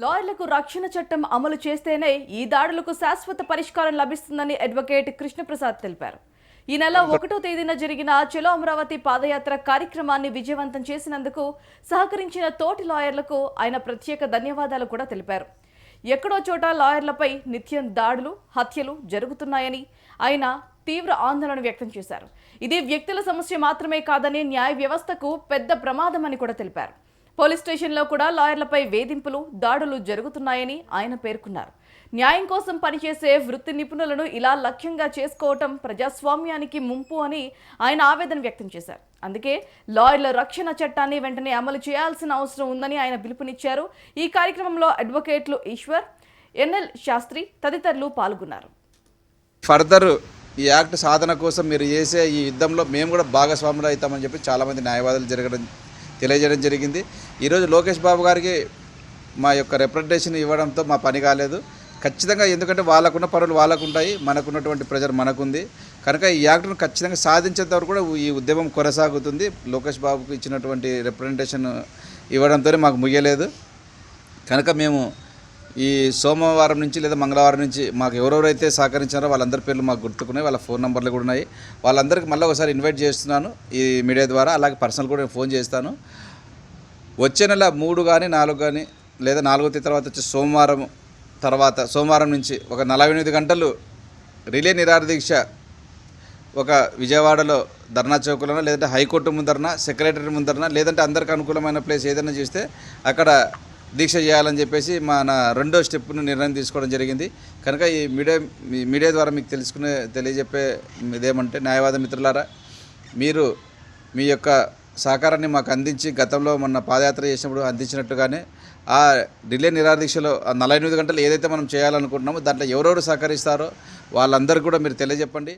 లాయర్లకు రక్షణ చట్టం అమలు చేస్తేనే ఈ దాడులకు శాశ్వత పరిష్కారం లభిస్తుందని అడ్వకేట్ కృష్ణప్రసాద్ తెలిపారు. ఈ నెల ఒకటో తేదీన జరిగిన చలో అమరావతి పాదయాత్ర కార్యక్రమాన్ని విజయవంతం చేసినందుకు సహకరించిన తోటి లాయర్లకు ఆయన ప్రత్యేక ధన్యవాదాలు కూడా తెలిపారు. ఎక్కడో చోట లాయర్లపై నిత్యం దాడులు హత్యలు జరుగుతున్నాయని ఆయన తీవ్ర ఆందోళన వ్యక్తం చేశారు. ఇది వ్యక్తుల సమస్య మాత్రమే కాదని న్యాయ వ్యవస్థకు పెద్ద ప్రమాదమని కూడా తెలిపారు. పోలీస్ స్టేషన్లో కూడా లాయర్లపై వేధింపులు దాడులు జరుగుతున్నాయని ఆయన పేర్కొన్నారు. న్యాయం కోసం పనిచేసే వృత్తి నిపుణులను ఇలా లక్ష్యంగా చేసుకోవటం ప్రజాస్వామ్యానికి ముంపు అని ఆయన ఆవేదన వ్యక్తం చేశారు. అందుకే లాయర్ల రక్షణ చట్టాన్ని వెంటనే అమలు చేయాల్సిన అవసరం ఉందని ఆయన పిలుపునిచ్చారు. ఈ కార్యక్రమంలో అడ్వకేట్లు ఈశ్వర్ ఎన్ఎల్ శాస్త్రి తదితరులు పాల్గొన్నారు. ఫర్దర్ ఈ యాక్ట్ సాధన కోసం మీరు చేసే ఈ యుద్ధంలో మేము కూడా భాగస్వాములు అవుతామని చెప్పి చాలామంది న్యాయవాదులు జరగడం తెలియజేయడం జరిగింది. ఈరోజు లోకేష్ బాబు గారికి మా యొక్క రిప్రజెంటేషన్ ఇవ్వడంతో మా పని కాలేదు. ఖచ్చితంగా ఎందుకంటే వాళ్ళకున్న పనులు వాళ్ళకు ఉంటాయి మనకున్నటువంటి ప్రెజర్ మనకుంది. కనుక ఈ యాక్ట్ను ఖచ్చితంగా సాధించేంత వరకు కూడా ఈ ఉద్యమం కొనసాగుతుంది. లోకేష్ బాబుకు ఇచ్చినటువంటి రిప్రజెంటేషన్ ఇవ్వడంతోనే మాకు ముగియలేదు. కనుక మేము ఈ సోమవారం నుంచి లేదా మంగళవారం నుంచి మాకు ఎవరెవరైతే సహకరించారో వాళ్ళందరి పేర్లు మాకు గుర్తుకున్నాయి వాళ్ళ ఫోన్ నెంబర్లు కూడా ఉన్నాయి. వాళ్ళందరికీ మళ్ళీ ఒకసారి ఇన్వైట్ చేస్తున్నాను ఈ మీడియా ద్వారా అలాగే పర్సనల్ కూడా నేను ఫోన్ చేస్తాను. వచ్చే నెల మూడు కానీ నాలుగు కానీ లేదా నాలుగో తేదీ తర్వాత వచ్చే సోమవారం తర్వాత సోమవారం నుంచి ఒక నలభై ఎనిమిది గంటలు రిలే నిరాహార దీక్ష ఒక విజయవాడలో ధర్నా చౌకులోనో లేదంటే హైకోర్టు ముందరన సెక్రటరీ ముందరన లేదంటే అందరికి అనుకూలమైన ప్లేస్ ఏదైనా చూస్తే అక్కడ దీక్ష చేయాలని చెప్పేసి మన రెండో స్టెప్ను నిర్ణయం తీసుకోవడం జరిగింది. కనుక ఈ మీడియా మీ మీడియా ద్వారా మీకు తెలుసుకునే తెలియజెప్పే ఇదేమంటే న్యాయవాద మిత్రులారా మీరు మీ యొక్క సహకారాన్ని మాకు అందించి గతంలో మొన్న పాదయాత్ర చేసినప్పుడు అందించినట్టుగానే ఆ ఢిల్లీ నిరాదీక్షలో నలభై ఎనిమిది గంటలు ఏదైతే మనం చేయాలనుకుంటున్నామో దాంట్లో ఎవరెవరు సహకరిస్తారో వాళ్ళందరూ కూడా మీరు తెలియజెప్పండి.